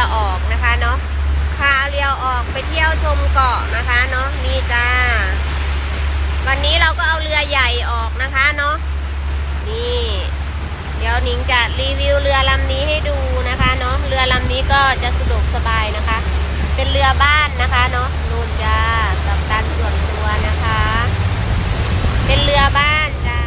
รือออกนะคะเนาะพาเรือออกไปเที่ยวชมเกาะนะคะเนาะนี่จ้า วันนี้เราก็เอาเรือใหญ่ออกนะคะเนาะนี่ เดี๋ยวนิงจะรีวิวเรือลำนี้ให้ดูนะคะเนาะเรือลำนี้ก็จะสะดวกสบายนะคะ เป็นเรือบ้านนะคะเนาะนู่นจ้ากับตันส่วนตัวนะคะ เป็นเรือบ้านจ้า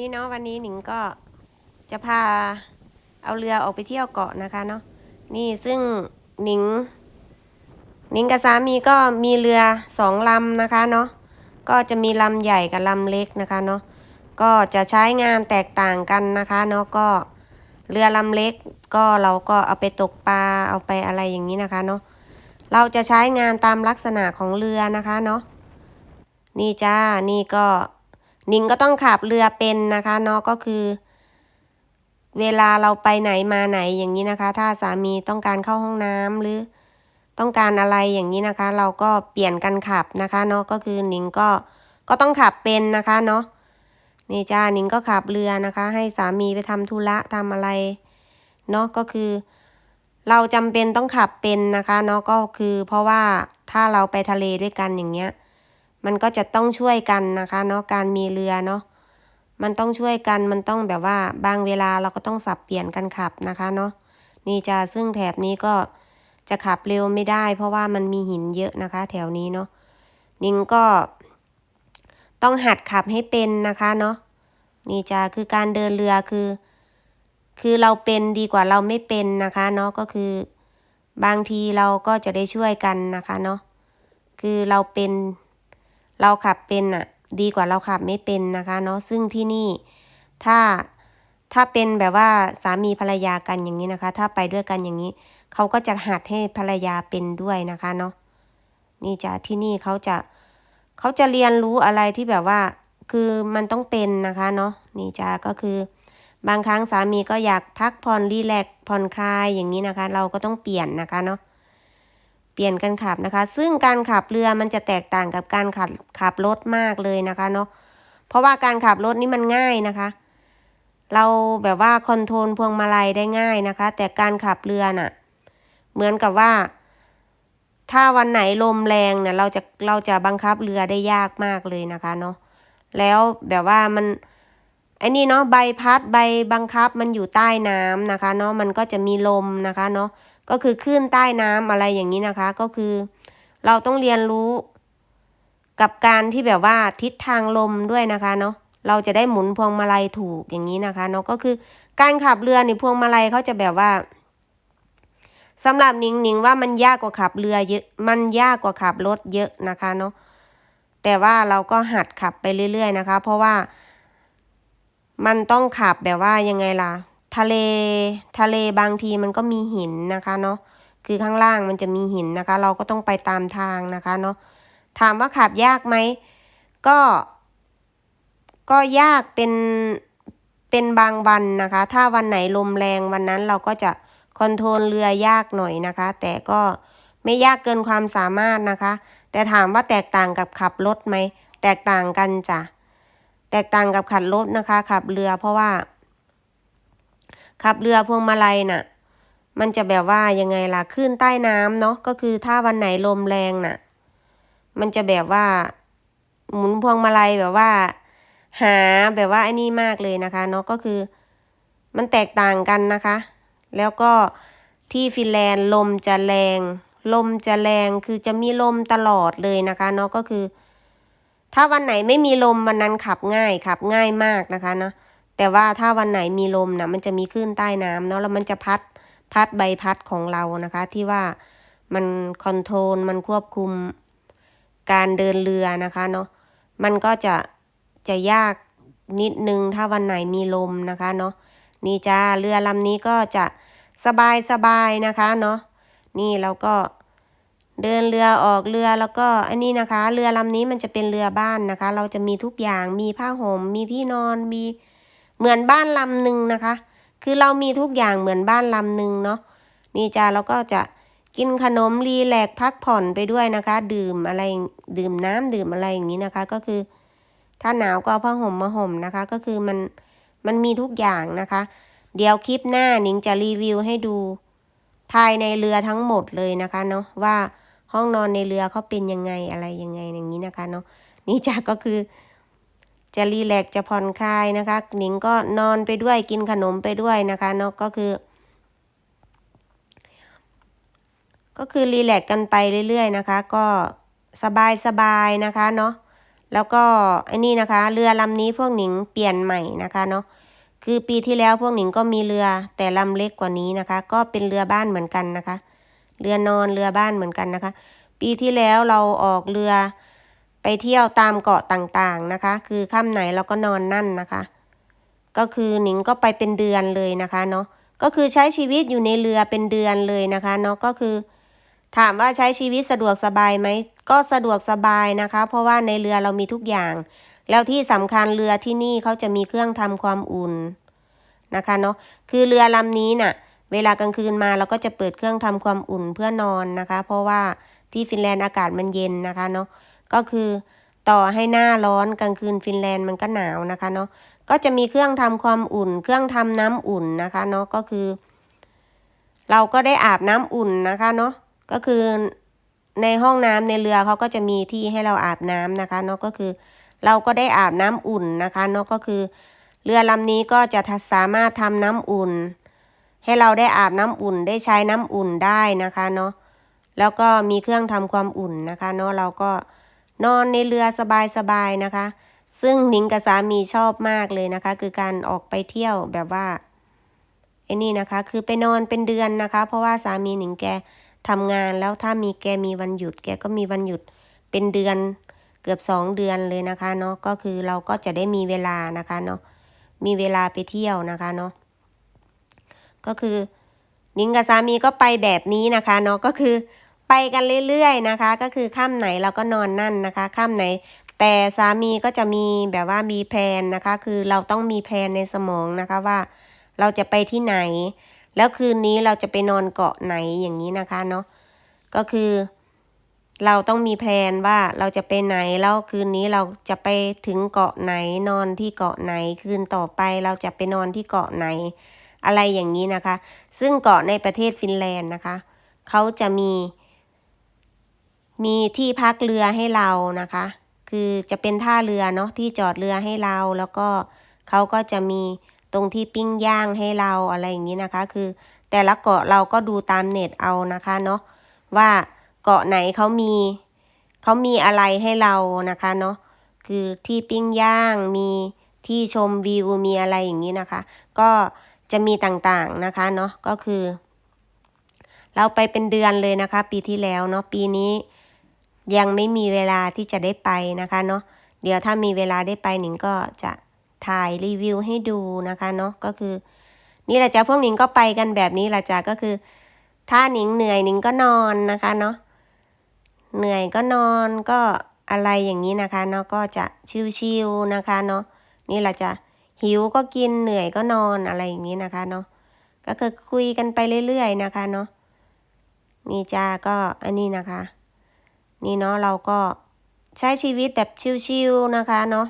นี่เนาะวันนี้หนิงก็จะพาเอาเรือออกไปเที่ยวเกาะนะคะเนาะนี่ซึ่งหนิงหนิงกับสามีก็มีเรือสองลำนะคะเนาะก็จะมีลำใหญ่กับลำเล็กนะคะเนาะก็จะใช้งานแตกต่างกันนะคะเนาะก็เรือลำเล็กก็เราก็เอาไปตกปลาเอาไปอะไรอย่างนี้นะคะเนาะเราจะใช้งานตามลักษณะของเรือนะคะเนาะนี่จ้านี่ก็ นิงก็ต้องขับเรือเป็นนะคะเนาะก็คือ เวลาเราไปไหนมาไหนอย่างนี้นะคะ ถ้าสามีต้องการเข้าห้องน้ำหรือต้องการอะไรอย่างนี้นะคะ เราก็เปลี่ยนกันขับนะคะเนาะก็คือนิงก็ก็ต้องขับเป็นนะคะเนาะนี่จ้านิงก็ขับเรือนะคะ ให้สามีไปทำธุระทำอะไรเนาะก็คือ เราจำเป็นต้องขับเป็นนะคะเนาะก็คือ เพราะว่าถ้าเราไปทะเลด้วยกันอย่างเงี้ย มันก็จะต้องช่วยกันนะคะเนาะการมีเรือเนาะมันต้องช่วยกันมันต้องแบบว่าบางเวลาเราก็ต้องสับเปลี่ยนกันขับนะคะเนาะนี่จะซึ่งแถบนี้ก็จะขับเร็วไม่ได้ เพราะว่ามันมีหินเยอะนะคะ แถวนี้เนาะนิงก็ต้องหัดขับให้เป็นนะคะเนาะนี่จะคือการเดินเรือคือ คือเราเป็นดีกว่าเราไม่เป็นนะคะเนาะก็คือบางทีเราก็จะได้ช่วยกันนะคะเนาะคือเราเป็น เราขับเป็นอะดีกว่าเราขับไม่เป็นนะคะเนาะซึ่งที่นี่ถ้าถ้าเป็นแบบว่าสามีภรรยากันอย่างนี้นะคะ ถ้าไปด้วยกันอย่างนี้เขาก็จะหัดให้ภรรยาเป็นด้วยนะคะเนาะนี่จะที่นี่เขาจะเขาจะเรียนรู้อะไรที่แบบว่า คือมันต้องเป็นนะคะเนาะนี่จ้าก็คือบางครั้งสามีก็อยากพักผ่อนรีแลกผ่อนคลายอย่างนี้นะคะ เราก็ต้องเปลี่ยนนะคะเนาะ เปลี่ยนกันขับนะคะ ซึ่งการขับเรือมันจะแตกต่างกับการขับขับรถมากเลยนะคะเนาะเพราะว่าการขับรถนี่มันง่ายนะคะ เราแบบว่าคอนโทรลพวงมาลัยได้ง่ายนะคะ แต่การขับเรือน่ะ เหมือนกับว่า ถ้าวันไหนลมแรงเนี่ยเราจะเราจะบังคับเรือได้ยากมากเลยนะคะเนาะแล้วแบบว่ามัน ไอ้นี่เนาะใบพัดใบบังคับมันอยู่ใต้น้ำนะคะเนาะมันก็จะมีลมนะคะเนาะก็คือคลื่นใต้น้ำอะไรอย่างนี้นะคะ ก็คือ เราต้องเรียนรู้ กับการที่แบบว่าทิศทางลมด้วยนะคะเนาะเราจะได้หมุนพวงมาลัยถูกอย่างนี้นะคะเนาะก็คือการขับเรือนี่พวงมาลัยเขาจะแบบว่าสำหรับหนิงหนิงว่ามันยากกว่าขับเรือเยอะมันยากกว่าขับรถเยอะนะคะเนาะแต่ว่าเราก็หัดขับไปเรื่อย ๆ นะคะ เพราะว่า มันต้องขับแบบว่ายังไงล่ะ ทะเล ทะเลบางทีมันก็มีหินนะคะเนาะ คือข้างล่างมันจะมีหินนะคะ เราก็ต้องไปตามทางนะคะเนาะ ถามว่าขับยากไหม ก็ ก็ยากเป็นเป็นบางวันนะคะ ถ้าวันไหนลมแรงวันนั้นเราก็จะคอนโทรลเรือยากหน่อยนะคะ แต่ก็ไม่ยากเกินความสามารถนะคะ แต่ถามว่าแตกต่างกับขับรถไหม แตกต่างกันจ้ะ แตกต่างกับขับรถนะคะ ขับเรือเพราะว่า ขับเรือพวงมาลัยน่ะ มันจะแบบว่ายังไงล่ะขึ้นใต้น้ำเนาะก็คือถ้าวันไหนลมแรงน่ะ มันจะแบบว่า หมุนพวงมาลัยแบบว่า หาแบบว่าไอ้นี่มากเลยนะคะเนาะก็คือ มันแตกต่างกันนะคะ แล้วก็ที่ฟินแลนด์ลมจะแรง ลมจะแรงคือจะมีลมตลอดเลยนะคะเนาะก็คือ ถ้าวันไหนไม่มีลมวันนั้นขับง่ายขับง่ายมากนะคะเนาะแต่ว่าถ้าวันไหนมีลมนะมันจะมีคลื่นใต้น้ำเนาะแล้วมันจะพัดพัดใบพัดของเรานะคะ ที่ว่ามันคอนโทรลมันควบคุมการเดินเรือนะคะเนาะมันก็จะจะยากนิดนึงถ้าวันไหนมีลมนะคะเนาะนี่จ้าเรือลำนี้ก็จะสบายสบายนะคะเนาะนี่เราก็ เดินเรือออกเรือแล้วก็อันนี้นะคะ เรือลำนี้มันจะเป็นเรือบ้านนะคะ เราจะมีทุกอย่างมีผ้าห่มมีที่นอนมีเหมือนบ้านลำหนึ่งนะคะ คือเรามีทุกอย่างเหมือนบ้านลำหนึ่งเนาะนี่จ้าเราก็จะกินขนมรีแลกพักผ่อนไปด้วยนะคะ ดื่มอะไรดื่มน้ำดื่มอะไรอย่างนี้นะคะ ก็คือ ถ้าหนาวก็เอาผ้าห่มมาห่มนะคะ ก็คือมันมันมีทุกอย่างนะคะ เดี๋ยวคลิปหน้านิงจะรีวิวให้ดู ภายในเรือทั้งหมดเลยนะคะเนาะว่า ห้องนอนในเรือเขาเป็นยังไงอะไรยังไงอย่างนี้นะคะเนาะนี่จ้าก็คือ จะรีแลกซ์จะผ่อนคลายนะคะ หนิงก็นอนไปด้วยกินขนมไปด้วยนะคะเนาะก็คือ ก็คือรีแลกซ์กันไปเรื่อยๆนะคะ ก็สบายสบายๆนะคะเนาะแล้วก็ไอ้นี่นะคะ เรือลำนี้พวกหนิงเปลี่ยนใหม่นะคะเนาะคือปีที่แล้วพวกหนิงก็มีเรือแต่ลำเล็กกว่านี้นะคะ ก็เป็นเรือบ้านเหมือนกันนะคะ เรือนอนเรือบ้านเหมือนกันนะคะ ปีที่แล้วเราออกเรือไปเที่ยวตามเกาะต่างๆนะคะ คือค่ำไหนเราก็นอนนั่นนะคะ ก็คือหนิงก็ไปเป็นเดือนเลยนะคะเนาะก็คือใช้ชีวิตอยู่ในเรือเป็นเดือนเลยนะคะเนาะก็คือ ถามว่าใช้ชีวิตสะดวกสบายไหมก็สะดวกสบายนะคะ เพราะว่าในเรือเรามีทุกอย่าง แล้วที่สำคัญเรือที่นี่เขาจะมีเครื่องทำความอุ่นนะคะเนาะคือเรือลำนี้น่ะ เวลากลางคืนมาเราก็จะเปิดเครื่องทำความอุ่นเพื่อนอนนะคะ เพราะว่าที่ฟินแลนด์อากาศมันเย็นนะคะเนาะก็คือต่อให้หน้าร้อนกลางคืนฟินแลนด์มันก็หนาวนะคะเนาะก็จะมีเครื่องทำความอุ่น เครื่องทำน้ำอุ่นนะคะเนาะก็คือ เราก็ได้อาบน้ำอุ่นนะคะเนาะก็คือในห้องน้ำในเรือเขาก็จะมีที่ให้เราอาบน้ำนะคะเนาะก็คือ เราก็ได้อาบน้ำอุ่นนะคะเนาะก็คือ เรือลำนี้ก็จะสามารถทำน้ำอุ่น ให้เราได้อาบน้ำอุ่นได้ใช้น้ำอุ่นได้นะคะเนาะแล้วก็มีเครื่องทำความอุ่นนะคะเนาะเราก็นอนในเรือสบายๆนะคะ ซึ่งหนิงกับสามีชอบมากเลยนะคะ คือการออกไปเที่ยวแบบว่าไอ้นี่นะคะ คือไปนอนเป็นเดือนนะคะ เพราะว่าสามีหนิงแกทำงานแล้วถ้ามีแกมีวันหยุด แกก็มีวันหยุดเป็นเดือนเกือบสองเดือนเลยนะคะเนาะก็คือเราก็จะได้มีเวลานะคะเนาะมีเวลาไปเที่ยวนะคะเนาะ ก็คือนิ้งกับสามีก็ไปแบบนี้นะคะเนาะก็คือไปกันเรื่อยๆนะคะ ก็คือค่ำไหนเราก็นอนนั่นนะคะค่ำไหน แต่สามีก็จะมีแบบว่ามีแพลนนะคะ คือเราต้องมีแพลนในสมองนะคะว่าเราจะไปที่ไหน แล้วคืนนี้เราจะไปนอนเกาะไหนอย่างนี้นะคะเนาะก็คือ เราต้องมีแพลนว่าเราจะไปไหนแล้วคืนนี้เราจะไปถึงเกาะไหนนอนที่เกาะไหนคืนต่อไปเราจะไปนอนที่เกาะไหน อะไรอย่างนี้นะคะ ซึ่งเกาะในประเทศฟินแลนด์นะคะ เขาจะมี มีที่พักเรือให้เรานะคะ คือจะเป็นท่าเรือเนาะที่จอดเรือให้เรา แล้วก็เขาก็จะมีตรงที่ปิ้งย่างให้เราอะไรอย่างนี้นะคะ คือแต่ละเกาะเราก็ดูตามเน็ตเอานะคะเนาะว่าเกาะไหนเขามีเขามีอะไรให้เรานะคะเนาะคือที่ปิ้งย่างมีที่ชมวิวมีอะไรอย่างนี้นะคะ ก็ จะมีต่างๆนะคะเนาะก็คือ เราไปเป็นเดือนเลยนะคะ ปีที่แล้วเนาะปีนี้ยังไม่มีเวลาที่จะได้ไปนะคะเนาะเดี๋ยวถ้ามีเวลาได้ไปหนิงก็จะถ่ายรีวิวให้ดูนะคะเนาะก็คือ นี่แหละจ้ะพวกหนิงก็ไปกันแบบนี้แหละจ้ะก็คือ ถ้าหนิงเหนื่อยหนิงก็นอนนะคะเนาะเหนื่อยก็นอนก็อะไรอย่างนี้นะคะเนาะก็จะชิวๆนะคะเนาะนี่แหละจ้ะ หิวก็กินเหนื่อยก็นอนอะไรอย่างนี้นะคะเนาะก็คือคุยกันไปเรื่อยๆนะคะเนาะนี่จ้าก็อันนี้นะคะ นี่เนาะเราก็ใช้ชีวิตแบบชิวๆนะคะเนาะ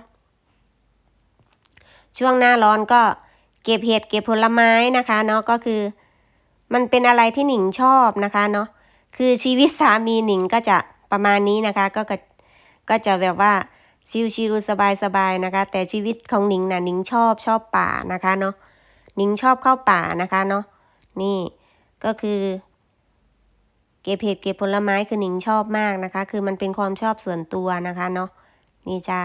ช่วงหน้าร้อนก็เก็บเห็ดเก็บผลไม้นะคะเนาะก็คือ มันเป็นอะไรที่หนิงชอบนะคะเนาะคือชีวิตสามีหนิงก็จะประมาณนี้นะคะ ก็ก็จะแบบว่า ชิวๆสบายๆนะคะ แต่ชีวิตของหนิงนะ่ะหนิงชอบชอบป่านะคะเนาะหนิงชอบเข้าป่านะคะเนาะนี่ก็คือเก็บเห็ดเก็บผลไม้คือหนิงชอบมากนะคะ คือมันเป็นความชอบส่วนตัวนะคะเนาะนี่จ้า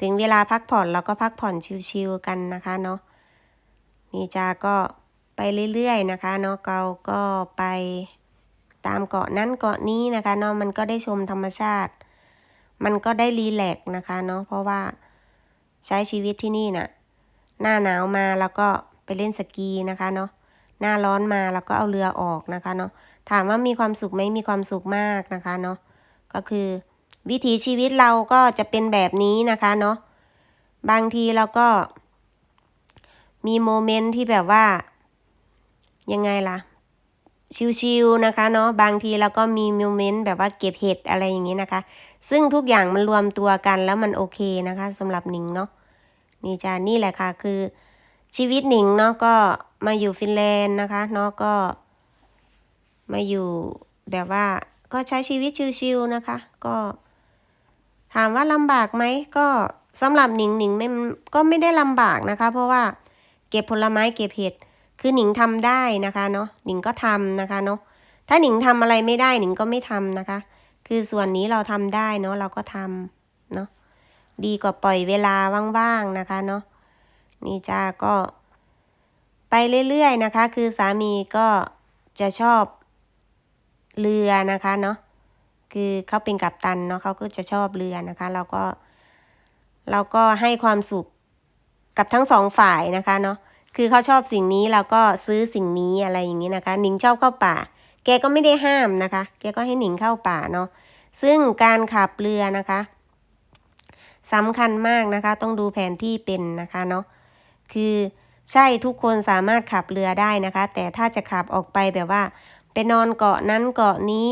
ถึงเวลาพักผ่อนเราก็พักผ่อนชิวๆกันนะคะเนาะนี่จ้าก็ไปไปเรื่อยๆนะคะเนาะเราก็ไปตามเกาะนั้นเกาะนี้นะคะเนาะมันก็ได้ชมธรรมชาติ มันก็ได้รีแลกซ์นะคะเนาะเพราะว่าใช้ชีวิตที่นี่น่ะ หน้าหนาวมาแล้วก็ไปเล่นสกีนะคะเนาะหน้าร้อนมาแล้วก็เอาเรือออกนะคะเนาะถามว่ามีความสุขไหมมีความสุขมากนะคะเนาะก็คือ วิถีชีวิตเราก็จะเป็นแบบนี้นะคะเนาะบางทีเราก็มีโมเมนต์ที่แบบว่า ยังไงล่ะ ชิวๆนะคะเนาะบางทีเราก็มีโมเมนต์แบบว่าเก็บเห็ดอะไรอย่างนี้นะคะ ซึ่งทุกอย่างมันรวมตัวกันแล้วมันโอเคนะคะสำหรับหนิงเนาะนี่จ้านี่แหละค่ะคือ ชีวิตหนิงเนาะก็มาอยู่ฟินแลนด์นะคะเนาะก็ มาอยู่แบบว่าก็ใช้ชีวิตชิวๆนะคะ ก็ ถามว่าลำบากไหมก็สำหรับหนิงหนิงไม่ก็ไม่ได้ลำบากนะคะ เพราะว่าเก็บผลไม้เก็บเห็ด คือหนิงทำได้นะคะเนาะหนิงก็ทำนะคะเนาะถ้าหนิงทำอะไรไม่ได้หนิงก็ไม่ทำนะคะ คือส่วนนี้เราทำได้เนาะเราก็ทำเนาะดีกว่าปล่อยเวลาว่างๆนะคะเนาะนี่จ้าก็ ไปเรื่อยๆนะคะ คือสามีก็จะชอบเรือนะคะเนาะคือเขาเป็นกัปตันเนาะเขาก็จะชอบเรือนะคะ เราก็เราก็ให้ความสุขกับทั้งสองฝ่ายนะคะเนาะ คือเขาชอบสิ่งนี้เราก็ซื้อสิ่งนี้อะไรอย่างนี้นะคะ หนิงชอบเข้าป่า แกก็ไม่ได้ห้ามนะคะ แกก็ให้หนิงเข้าป่าเนาะซึ่งการขับเรือนะคะสำคัญมากนะคะ ต้องดูแผนที่เป็นนะคะเนาะคือใช่ทุกคนสามารถขับเรือได้นะคะ แต่ถ้าจะขับออกไปแบบว่า ไปนอนเกาะนั้นเกาะนี้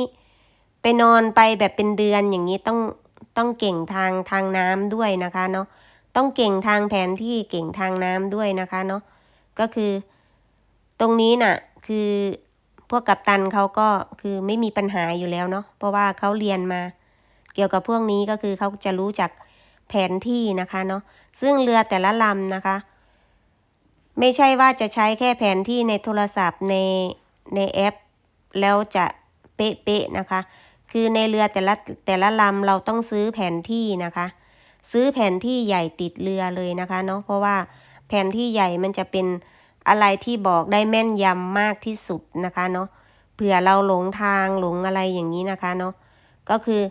ไปนอนไปแบบเป็นเดือนอย่างนี้ต้องต้องเก่งทางทางน้ำด้วยนะคะเนาะต้องเก่งทางแผนที่เก่งทางน้ำด้วยนะคะเนาะ ก็คือ ตรงนี้น่ะคือพวกกัปตันเขาก็คือไม่มีปัญหาอยู่แล้วเนาะเพราะว่าเขาเรียนมา เกี่ยวกับพวกนี้ก็คือเขาจะรู้จักแผนที่นะคะเนาะซึ่งเรือแต่ละลำนะคะ ไม่ใช่ว่าจะใช้แค่แผนที่ในโทรศัพท์ในในแอป แล้วจะเป๊ะๆนะคะ คือในเรือแต่ละแต่ละลำเราต้องซื้อแผนที่นะคะ ซื้อแผนที่ใหญ่ติดเรือเลยนะคะเนาะเพราะว่า แผนที่ใหญ่มันจะเป็นอะไรที่บอกได้แม่นยำมากที่สุดนะคะเนาะเผื่อเราหลงทางหลงอะไรอย่างนี้นะคะเนาะก็คือ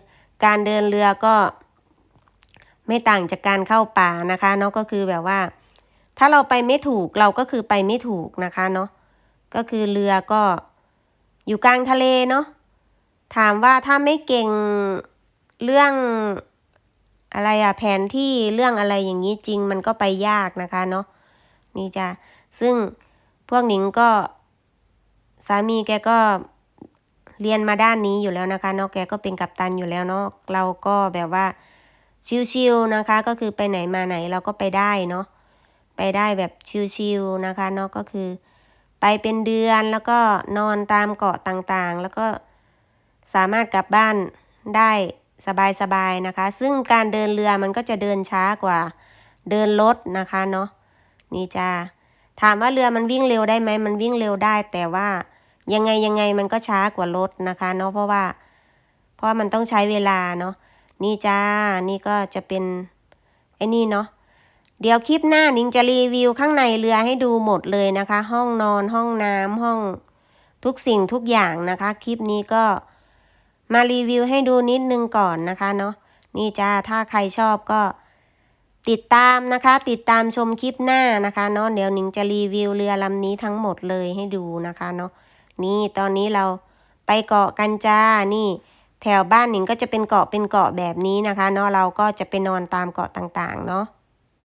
การเดินเรือก็ไม่ต่างจากการเข้าป่านะคะเนาะก็คือแบบว่า ถ้าเราไปไม่ถูกเราก็คือไปไม่ถูกนะคะเนาะก็คือเรือก็อยู่กลางทะเลเนาะถามว่าถ้าไม่เก่งเรื่อง อะไรอะแผนที่เรื่องอะไรอย่างนี้จริงมันก็ไปยากนะคะเนาะนี่จ้ะซึ่งพวกหนิงก็สามีแกก็เรียนมาด้านนี้อยู่แล้วนะคะเนาะแกก็เป็นกัปตันอยู่แล้วเนาะเราก็แบบว่าชิวๆนะคะ ก็คือไปไหนมาไหนเราก็ไปได้เนาะไปได้แบบชิวๆนะคะเนาะก็คือ ไปเป็นเดือนแล้วก็นอนตามเกาะต่างๆ แล้วก็สามารถกลับบ้านได้ สบายๆนะคะ ซึ่งการเดินเรือมันก็จะเดินช้ากว่า เดินรถนะคะเนาะนี่จ้าถามว่าเรือมันวิ่งเร็วได้ไหมมันวิ่งเร็วได้ แต่ว่ายังไงยังไงมันก็ช้ากว่ารถนะคะเนาะเพราะว่า เพราะมันต้องใช้เวลาเนาะนี่จ้านี่ก็จะเป็นไอ้นี่เนาะเดี๋ยวคลิปหน้านิงจะรีวิวข้างในเรือให้ดูหมดเลยนะคะ ห้องนอนห้องน้ำห้องทุกสิ่งทุกอย่างนะคะ คลิปนี้ก็ มารีวิวให้ดูนิดนึงก่อนนะคะเนาะนี่จ้าถ้าใครชอบก็ติดตามนะคะ ติดตามชมคลิปหน้านะคะเนาะเดี๋ยวหนิงจะรีวิวเรือลำนี้ทั้งหมดเลยให้ดูนะคะเนาะนี่ตอนนี้เราไปเกาะกันจ้านี่ แถวบ้านหนิงก็จะเป็นเกาะเป็นเกาะแบบนี้นะคะเนาะเราก็จะไปนอนตามเกาะต่างๆ เนาะ